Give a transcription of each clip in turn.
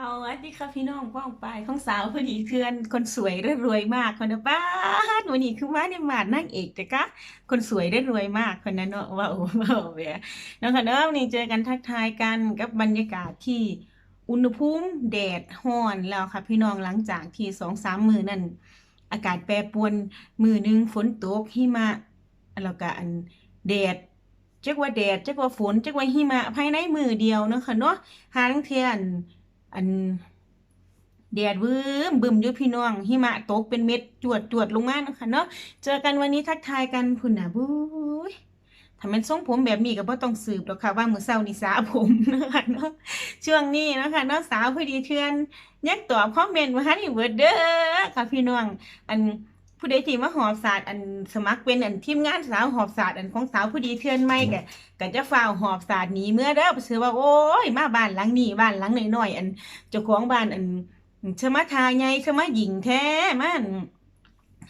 สวัสดีค่ะพี่น้องป้องไปายของสาวพอดีเทือนคนสวยและรวยมากคนนะป้าดวันนี้คือว่าในหมาดนั่งเอกแต่ก็คนสวยได้รวยมากคนนั้นเนาะว่าโอ้ว่าโอ้เว้ยน้องค่ะเนาะวันนี้เจอกันทักทายกันกับบรรยากาศที่อุณหภูมิแดดร้อนแล้วค่ะพี่น้องหลังจากที่สองสามมือนั่นอากาศแปรปรวนมือหนึงฝนตกหิมะแล้วก็อันแดดจักว่าแดดจักว่าฝนจักว่าหิมะภายในมือเดียวเนาะค่ะเนาะหางเทียน อันแดดวืมบึมอยู่พี่น้องหิมะตกเป็นเม็ดจวดจวดลงมานะคะเนาะเจอกันวันนี้ทักทายกันพุ่นน่ะบุ้ยถ้ามันทรงผมแบบนี้ก็บ่ต้องสืบหรอกค่ะว่ามือเช้านี่สาผมนะคะเนาะช่วงนี้นะคะเนาะสาวพอดีเทือนยักตอบคอมเมนต์มาให้เบิดเด้อค่ะพี่น้องอัน ผู้ใดที่มาหอบศาสตร์อันสมัครเป็นอันทีมงานสาวหอบศาสตร์อันของสาวผู้ดีเทือนใหม่ก็ก็จะฟ้าวหอบศาสตร์หนีเมื่อเด้อไปซื้อว่าโอ้ยมาบ้านหลังนี้บ้านหลังน้อยๆอันเจ้าของบ้านอันเชมาทาใหญ่เชมาหญิงแท้มัน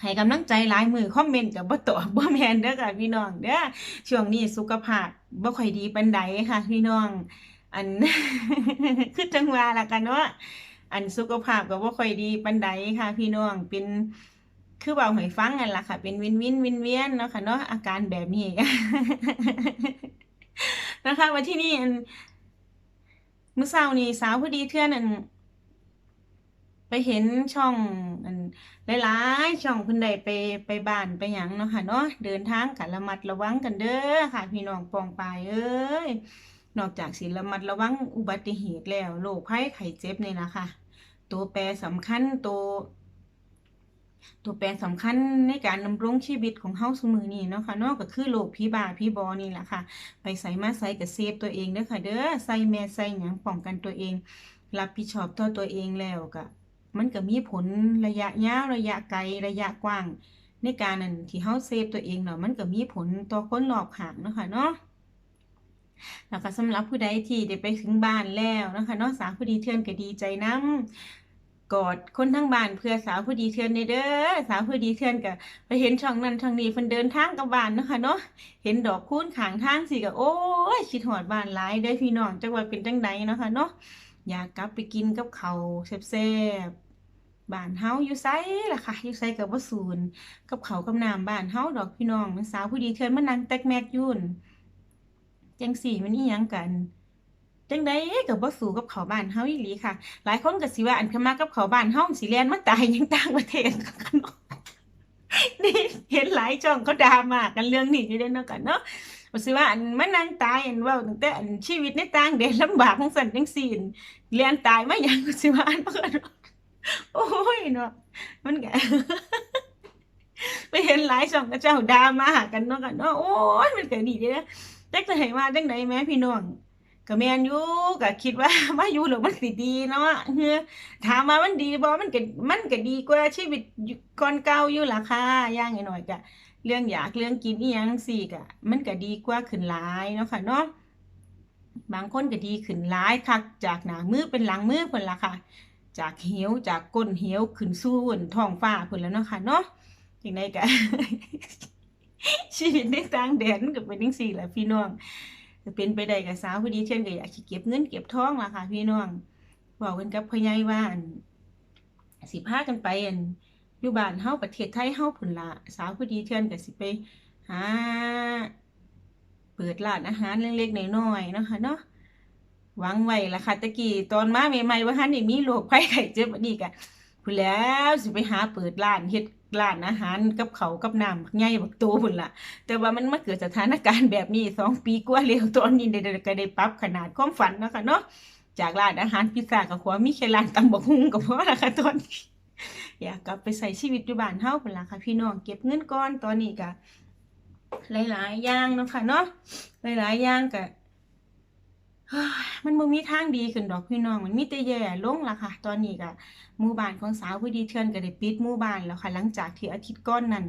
ให้กำลังใจหลายมือคอมเมนต์กับบ่ตอบบ่แม่นเด้อค่ะพี่น้องเด้อช่วงนี้สุขภาพบ่ค่อยดีปานใดค่ะ พี่น้อง อันคือจังว่าล่ะกันเนาะอันสุขภาพก็บ่ค่อยดีปานใดค่ะ พี่น้องเป็น คือเว้าให้ฟังนั่นล่ะค่ะ เป็นวินวินวินเวียนเนาะค่ะเนาะอาการแบบนี้นะคะว่าที่นี่อันมื้อเช้านี้สาวพอดีเทื่อนั่นไปเห็นช่องหลายๆช่องเพิ่นได้ไปไปบ้านไปหยังเนาะค่ะเนาะเดินทางกันระมัดระวังกันเด้อค่ะพี่น้องปองปายเอ้ยนอกจากสิระมัดระวังอุบัติเหตุแล้วโรคภัยไข้เจ็บนี่ล่ะคะตัวแปรสำคัญตัว ตัวแปรสำคัญในการดำรงชีวิตของเฮาซุมื้อนี้เนาะค่ะนาะก็คือโรคผีบาผีบอนี่แหละค่ะ ไปไสมาไสก็เซฟตัวเองเด้อค่ะ เด้อใส่แมสใส่หยังป้องกันตัวเอง รับผิดชอบต่อตัวเองแล้วก็มันก็มีผลระยะยาวระยะไกลระยะกว้าง ในการนั่นที่เฮาเซฟตัวเองเนาะมันก็มีผลต่อคนรอบข้างเนาะค่ะเนาะแล้วก็สำหรับผู้ใดที่ได้ไปถึงบ้านแล้วนะคะเนาะสาวผู้ดีเทื่อนก็ดีใจนำ กอดคนทั้งบ้านเพื่อสาวผู้ดีเทือนเด้อเด้อสาวผู้ดีเทือนก็ไปเห็นช่องนั้นช่องนี้เพิ่นเดินทางกับบ้านเนาะค่ะเนาะเห็นดอกคูณข้างทางสิก็โอ้ยคิดฮอดบ้านหลายเด้อพี่น้องจักว่าเป็นจังใดเนาะค่ะเนาะอยากกลับไปกินกับเขาแซ่บๆบ้านเฮาอยู่ไสล่ะค่ะอยู่ไสก็บ่สูนกับเขากับน้ำบ้านเฮาดอกพี่น้องสาวผู้ดีเทือนมานั่งแตกแมกยู่นจังซี่มันอีหยังกัน จังใดก็บ่สู้กับข้าวบ้านเฮาอีหลีค่ะ หลายคนก็สิว่าอันคำมากับข้าวบ้านเฮาสิแล่นมาตายยู่ต่างประเทศกันเนาะนี่เห็นหลายช่องเขาดราม่ากันเรื่องนี้อยู่เด้เนาะกันเนาะว่าสิว่าอันมานั่งตายอันว้าตั้งแต่อันชีวิตในต่างแดนลำบากจังซั่นจังซี่อั่นเรียนตายมาหยังก็สิว่าอันเพิ่นโอ้ยเนาะมันก็ไปเห็นหลายช่องเขาเจ้าดามากันเนาะกันเนาะโอ้ยมันก็นี่เด้อจักจะให้ว่าจังไดแหมพี่น้อง ก็แม่นอยู่ก็คิดว่ามาอยู่แล้วมันสิดีเนาะเฮือถามว่ามันดีบ่มันก็มันก็ดีกว่าชีวิตก่อนเก่าอยู่ล่ะค่ะย่างหน้อยก็เรื่องอยากเรื่องกินอีหยังจั่ก็มันก็ดีกว่าขึ้นหลายเนาะค่ะเนาะบางคนก็ดีขึ้นหลายคักจากหน้ามือเป็นหลังมือพุ่นล่ะค่ะ จากเหวจากก้นเหวขึ้นสู่อั่นท้องฟ้าพุ่นแล้วเนาะค่ะเนาะจังไดก็ชีวิตในต่างแดนมันก็เป็นจังซี่แหละพี่น้อง เป็นไปได้ก็สาวผู้ดีเช่นก็อยากเก็บเงินเก็บทองล่ะค่ะ พี่น้องเว้ากันกับพ่อใหญ่ว่าอันสิพากันไปอั่นอยู่บ้านเฮาประเทศไทยเฮาพุ่นละสาวผู้ดีเทื่นก็สิไปหาเปิดร้านอาหารเล็กๆน้อยๆเนาะค่ะเนาะหวังไว้ล่ะค่ะต่กี้ตอนมาใหม่ๆบ่ทันได้มีโรคภัยไข้เจ็บอันนี้ก็พู้นแล้วสิไปหาเปิดร้านเฮ็ด ร้านอาหารกับเขากับน้ำใหญ่บักโตพุ่นล่ะแต่ว่ามันมาเกิดสถานการณ์แบบนี้สองปีกว่าแล้วตอนนี้ได้ก็ได้ปรับขนาดความฝันนะคะเนาะจากร้านอาหารพิซซ่าก็ขอมีแค่ร้านตำบักหุ่งก็พอล้วค่ะตอนนี้อยากกลับไปใช้ชีวิตอยู่บ้านเฮาพุ่นล่ะค่ะ พี่น้องเก็บเงินก่อนตอนนี้ก็หลายๆอย่างนะคะเนาะหลายๆอย่างก็ มันบ่มีทางดีขึ้นดอกพี่น้อง มันมีแต่แย่ลงละค่ะ ตอนนี้ก็หมู่บ้านของสาวผู้ดีเทือนก็ได้ปิดหมู่บ้านแล้วค่ะ หลังจากที่อาทิตย์ก่อนนั้น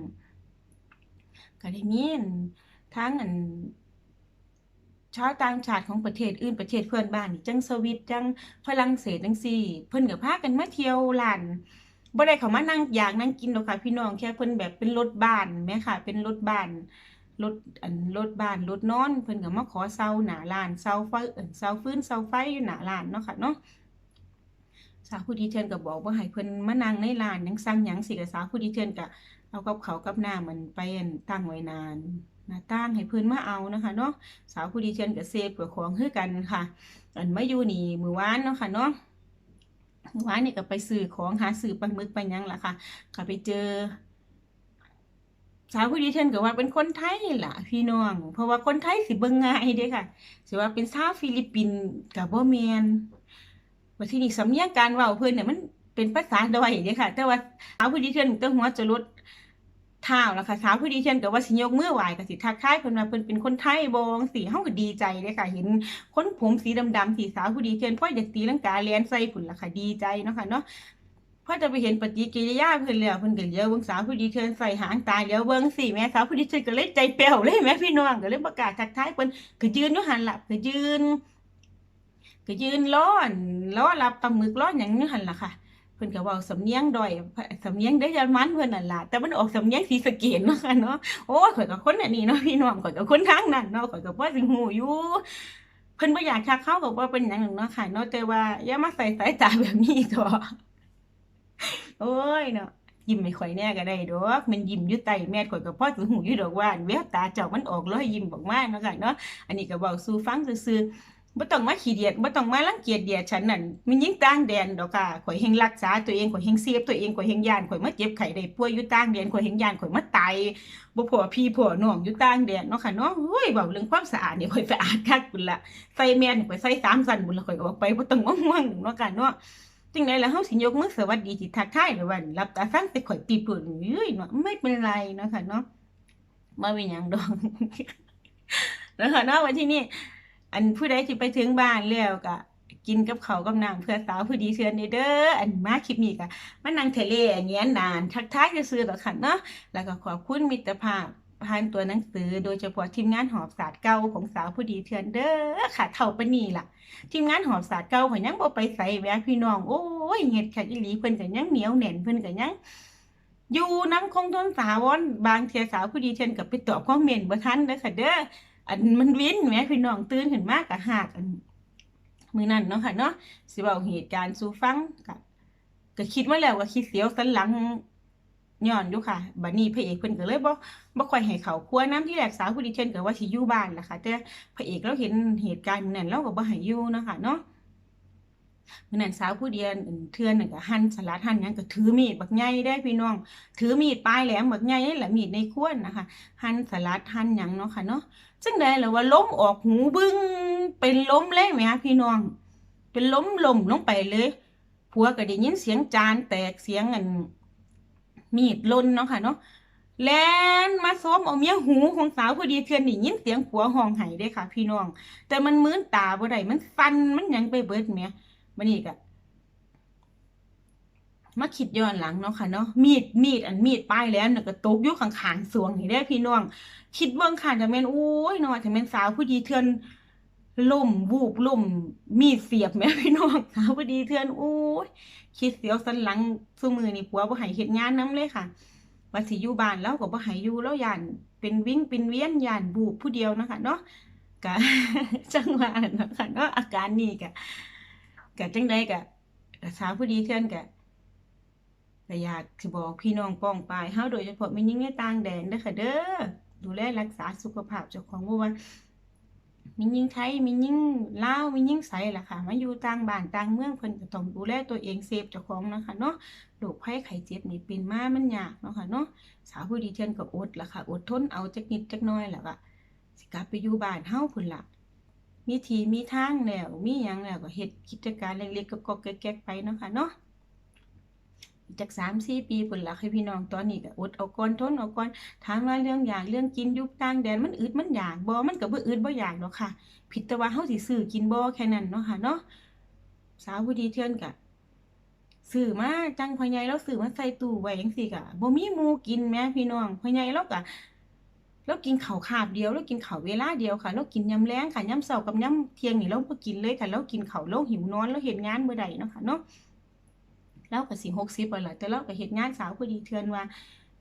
ก็ได้มีอั่นทางอันชาวต่างชาติของประเทศอื่นประเทศเพื่อนบ้านนี่จังสวิตจังฝรั่งเศสจังซี่ เพิ่นก็พากันมาเที่ยวร้านบ่ได้เขามานั่งอยากนั่งกินดอกค่ะ พี่น้องแค่เพิ่นแบบเป็นรถบ้านแหมค่ะ เป็นรถบ้าน รถอันรถบ้านรถนอน เพิ่นก็มาขอเซาหนาร้านเซาไฟเอิ้นเซาฟื้นเซาไฟอยู่หนาร้านเนาะค่ะเนาะสาวผู้ดีเทือนก็บอกว่าให้เพิ่นมานั่งในร้านยังสั่งหยังสิก็สาวผู้ดีเทือนก็เอากับเขากับน้ำมันไปอั่นตั้งไว้นานหน้าต่างให้เพิ่นมาเอานะคะเนาะสาวผู้ดีเทือนก็เซฟเผื่อของคือกันค่ะ อันมาอยู่นี่มือวานเนาะค่ะเนาะมือวานนี่ก็ไปซื้อของหาซื้อปลาหมึกไปยังล่ะค่ะก็ไปเจอ สาวผู้ดีเทนก็ว่าเป็นคนไทยล่ะ พี่น้อง เพราะว่าคนไทยสิเบิ่งง่ายเด้ค่ะสิว่าเป็นชาวฟิลิปปินส์ก็บ่แมนว่าที่นี่สำเนียงการเว้าเพิ่นเนี่ยมันเป็นภาษาดอยเด้ค่ะ แต่ว่าสาวผู้ดีเทนตั้งหัวจะลดเท้าแล้วค่ะสาวผู้ดีเทือนก็ว่าสิยกมือไหว้ก็สิทักทายเพิ่นว่าเพิ่นเป็นคนไทยบ่จังซี่เฮาก็ดีใจเด้ค่ะ เห็นคนผมสีดำๆสีสาวผู้ดีเทือนพ่ออยากตีลังกาแล่นใส่พุ่นล่ะค่ะดีใจเนาะค่ะเนาะ พอจะไปเห็นปฏิกิริยาเพิ่นแล้วเพิ่นก็เลียวเบิ่งสาวผู้ดีเทือนใส่หางตาเหลียวเบิ่งสิแม่สาวผู้ดีเทือนก็เลยใจแป้วเลยแม่พี่น้องก็เลยประกาศทักทายเพิ่นก็ยืนอยู่หั่นล่ะก็ยืนก็ยืนรออั่นรอรับปลาหมึกรอหยังอยู่หั่นล่ะค่ะเพิ่นก็เว้าสำเนียงดอยสำเนียงเดยมันเพิ่นนั่นล่ะแต่มันออกสำเนียงศรีสะเกษเนาะค่ะเนาะโอ้ข่อยก็คนอันนี้เนาะพี่น้องข่อยก็คนทางนั้นเนาะข่อยก็พอสิฮู้อยู่เพิ่นบ่อยากทักเข้าก็บ่เป็นหยังหรอกเนาะค่ะเนาะแต่ว่าอย่ามาใส่สายตาแบบนี้ก็ โอ้ยเนาะยิ้มให้ข่อยแน่ก็ได้ดอกมันยิ้มอยู่ใต้แมสข่อยก็พ่อสิฮู้อยู่ดอกว่าแววตาเจ้ามันออกรอยยิ้มออกมาเนาะค่ะเนาะอันนี้ก็เว้าสู่ฟังซื่อบ่ต้องมาขี้เดียดบ่ต้องมารังเกียจเดียดฉันนั่นมันยิ่งต่างแดนดอกค่ะข่อยแฮงรักษาตัวเองข่อยแฮงเซฟตัวเองข่อยแฮงยานข่อยมาเจ็บไข้ได้ป่วยอยู่ต่างแดนข่อยแฮงยานข่อยมาตายบ่พ้อพี่พ้อน้องอยู่ต่างแดนเนาะค่ะเนาะโอ้ยเว้าเรื่องความสะอาดนี่ข่อยสะอาดคักพุ่นละใส่แมสนี่ข่อยใส่สามสั่นพุ่นละข่อยก็ออกไปบ่ต้องมาห่วงเนาะค่ะเนาะ จังได๋ล่ะเฮาสิยกมือสวัสดีสิทักทายหรือว่ารับตาฟังแต่ข่อยปีปุ่นเอ้ยเนาะไม่เป็นไรเนาะค่ะเนาะบ่เป็นหยังดอกแล้วค่ะเนาะวันที่นี้อันผู้ใดที่ไปถึงบ้านแล้วก็กินกับเขากับน้ำเพื่อสาวผู้ดีเทือนเด้ออันมาคลิปนี้ก็มานั่งทะเลแง้นนาน ทักทายซื่อๆดอกค่ะเนาะแล้วก็ขอบคุณมิตรภาพ ผ่านตัวหนังสือโดยเฉพาะทีมงานหอบศาสตร์เก่าของสาวผู้ดีเทือนเด้อค่ะเท่าปนีล่ะ ทีมงานหอบศาสตร์เก่าข่อยยังบ่ไปไสแวะพี่น้องโอ้ยเฮ็ดคักอีหลีเพิ่นก็ยังเหนียวแน่นเพิ่นก็ยังอยู่น้ำคงทนสาวรบางเทียสาวผู้ดีเทือนก็ไปตอบคอเมนบ่ทันเด้อค่ะเด้ออันมันวินแหมพี่น้องตื่นขึ้นมาก็หากอันมือนั้นเนาะค่ะเนาะสิเว้าเหตุการณ์สู่ฟังก็ก็คิดมาแล้วก็คิดเสียวสันหลัง ย้อนอยู่ค่ะบัดนี้พระเอกเพิ่นก็เลยบ่บ่ค่อยให้เขาครัวนํที่แรกสาวผู้ดีเช่นก็ว่าสิอยู่บ้านล่ะค่ะ แต่พระเอกเราเห็นเหตุการณ์นั้นเราก็บ่ให้อยู่เนาะค่ะเนาะมื้อนั้นสาวผู้เดียนเทื่อนั่นก็หั่นสลัดหั่นยังก็ถือมีดบักใหญ่เด้พี่น้อง ถือมีดปลายแหลมบักใหญ่นี่แหละมีดในครัวนะคะหั่นสลัดหั่นยังเนาะค่ะเนาะจังได๋ล่ะว่าล้มออกหูบึ้งเป็นล้มเลยแหมพี่น้อง เป็นล้มลมลงไปเลยผัวก็ได้ยินเสียงจานแตกเสียงอัน มีดลนเนาะค่ะเนาะแลนมาซ้อมเอาเมียหูของสาวพอดีเทื่อนได้ยินเสียงผัวห้องไห้เด้ค่ะ พี่น้อง แต่มันมื้นตาบ่ได้มันสั่นมันยังไปเบิดแหมบัดนี้ก็มาคิดย้อนหลังเนาะค่ะเนาะมีดมีดอันมีดปลายแหลมน่ะก็ตกอยู่ข้างๆสวงนี่เด้พี่น้อง คิดเบิ่งค่ะถ้าแม่นโอ้ยเนาะถ้าแม่นสาวผู้ดีเทื่อน ล้มวูบล้มมีเสียบแหมพี่น้องสาวผู้ดีเทื่อนโอ้ยคิดเสียวสันหลังซุมื้อนี้ผัวบ่ให้เฮ็ดงานน้ำเลยค่ะว่าสิอยู่บ้านเลาก็บ่ให้อยู่เลาย้านเป็นวิ่งเป็นเวียนย้านวูบผู้เดียวนะคะเนาะก็จังหว่านั่นเนาะคะเนาะอาการนี้ก็ก็จังไดก็ก็สาวผู้ดีเทื่อนก็ก็อยากสิบอกพี่น้องป้องปายเฮาโดยเฉพาะแม่หญิงในต่างแดนเด้อค่ะเด้อดูแลรักษาสุขภาพเจ้าของบ่ว่า มีหญิงไทยมีหญิงลาวมีหญิงไสล่ะค่ะ มาอยู่ต่างบ้านต่างเมืองเพิ่นก็ต้องดูแลตัวเองเซฟเจ้าของนะคะเนาะโรคภัยไข้เจ็บนี่เป็นมามันยากเนาะค่ะเนาะสาวผู้ดีเทื่อนก็อดล่ะค่ะ อดทนเอาจักนิดจักน่อยแล้วก็สิกลับไปอยู่บ้านเฮาพุ่นล่ะมีทีมีทางแล้วมีหยังแล้วก็เฮ็ดกิจการเล็กๆก๊อกๆแก๊กๆไปเนาะค่ะเนาะ จาก3-4ปีพุ่นล่ะค่ะพี่น้องตอนนี้ก็อดเอาก่อนทนเอาก่อนถามว่าเรื่องอยากเรื่องกินยู่ต่างแดนมันอึดมันอยากบ่มันก็บ่อึดบ่อยากดอกค่ะ ผิดแต่ว่าเฮาสิซื้อกินบ่แค่นั้นเนาะค่ะเนาะสาวผู้ดีเทื่อนก็ซื้อมาจังพ่อใหญ่เลาซื้อมาใส่ตู้ไว้จังซี่ก็บ่มีหมูกินแหมพี่น้องพ่อใหญ่เลาก็เลากินข้าวคาบเดียวเลากินข้าวเวลาเดียวค่ะเลากินยามแลงค่ะยามเช้ากับยามเที่ยงนี่เลาบ่กินเลยค่ะเลากินข้าวเลาหิวนอนเลาเฮ็ดงานบ่ได้เนาะค่ะเนาะ เลาก็สิ60แล้วล่ะแต่เลาก็เฮ็ดงานสาวผู้ดีเทือนว่า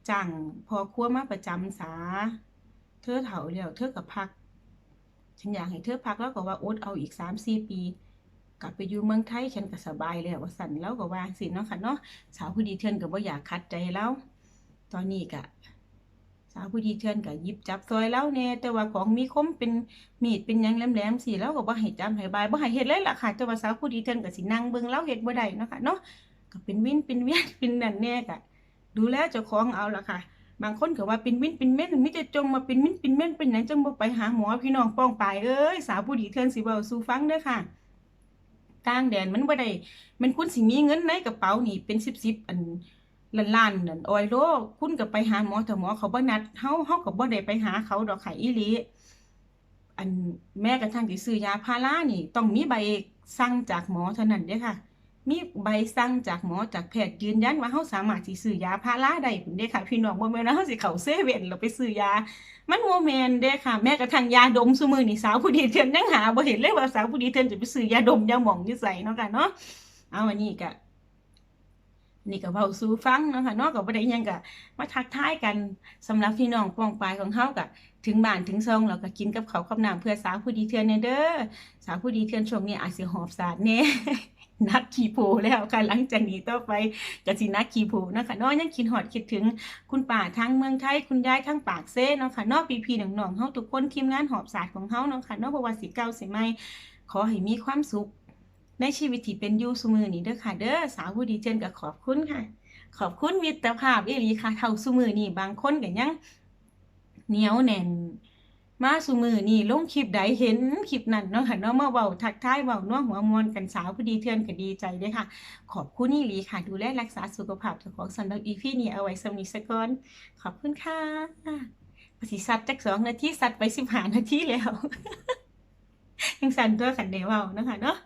จ้างพอครัวมาประจำซาเธอเฒ่าแล้วเธอก็พัก ฉันอยากให้เธอพักเลาก็ว่าอดเอาอีก3-4ปี กลับไปอยู่เมืองไทยฉันก็สบายแล้วว่าสั่นแล้วก็ว่าสิเนาะค่ะเนาะสาวผู้ดีเทือนก็บ่อยากขัดใจแล้วตอนนี้ก็สาวผู้ดีเทือนก็หยิบจับซอยแล้วแน่แต่ว่าของมีคมเป็นมีดเป็นยังแหลมๆสิแล้วก็บ่ให้จับให้บายบ่ให้เฮ็ดเลยล่ะค่ะแต่ว่าสาวผู้ดีเทือนก็สินั่งเบิ่งแล้วเฮ็ดบ่ได้เนาะค่ะเนาะ ก็เป็นวินเป็นเวียนเป็นนั่นแน่ก็ดูแลเจ้าของเอาละค่ะ บางคนก็ว่าเป็นวินเป็นเม่นมิจะจงมาเป็นวินเป็นเม่นเป็นหยังจังบ่ไปหาหมอพี่น้องป้องปายเอ้ยสาวผู้ดีเทือนสิเว้าสู่ฟังเด้อค่ะกลางแดนมันบ่ได้มันคุณสิมีเงินในกระเป๋านี่เป็น10ๆอันล้านๆนั่นออยโลคุณก็ไปหาหมอแต่หมอเขาบ่นัดเฮาเฮาก็บ่ได้ไปหาเขาดอกค่อีหลีอันแม้กระทั่งสิซื้อยาพารานี่ ต้องมีใบสั่งจากหมอเท่านั้นเด้อค่ะ มีใบสั่งจากหมอจากแพทย์ยืนยันว่าเฮาสามารถสิซื้อยาพาราได้เด้ค่ะ พี่น้องบ่แม่นว่าเฮาสิเข้าเซเว่นแล้วไปซื้อยา มันบ่แม่นเด้ค่ะ แม้กระทั่งยาดมซุมื้อนี่สาวผู้ดีเทื่อนยังหาบ่เห็นเลยว่าสาวผู้ดีเทื่อนจะไปซื้อยาดมยาหม่องอยู่ไสเนาะค่ะเนาะเอาอันนี้ก็นี่ก็เว้าสู่ฟังเนาะค่ะเนาก็บ่ได้หยังก็มาทักทายกันสำหรับพี่น้องป้องปายของเฮาก็ถึงบ้านถึงซองแล้วก็กินกับเข้าวกับน้ำเพื่อสาวผู้ดีเทือนแน่เด้อสาวผู้ดีเทือนช่วงนี้อาจสิหอบสาดแน่ นักขี่โพแล้วค่ะหลังจากนี้ต่อไปก็สินักขี่โพนะคะเนาะยังคิดฮอดคิดถึงคุณป่าทางเมืองไทยคุณยายทางปากเซ่เนาะค่ะเนาะพี่ๆน้องๆเฮาทุกคนทีมงานหอบศาสตร์ของเฮาเนาะค่ะเนาะบ่ว่าสิเก่าสิใหม่ขอให้มีความสุข ในชีวิตที่เป็นอยู่ซุมือนี้เด้อค่ะเด้อสาวผู้ดีเจนก็ขอบคุณค่ะ ขอบคุณมิตรภาพอีลีค่ะเท่าซุมือนี้บางคนก็ยังเหนียวแน่น มาสุมือนี่ลงคลิปใดเห็นคลิปนั้นเนาะค่ะเนาะมาเว้าทักทายเว้านัวหัวมวนกันสาวพอดีเทือนก็ดีใจเด้อค่ะ ขอบคุณอีหลีค่ะ ดูแลรักษาสุขภาพของสำหรับ EP นี้เอาไว้สำนีสะก่อนขอบคุณค่ะปฏิสัตว์จักสองนาทีสัตว์ไปสิบหานาทีแล้วยังสันตัวขันเดเว้านะคะเนาะ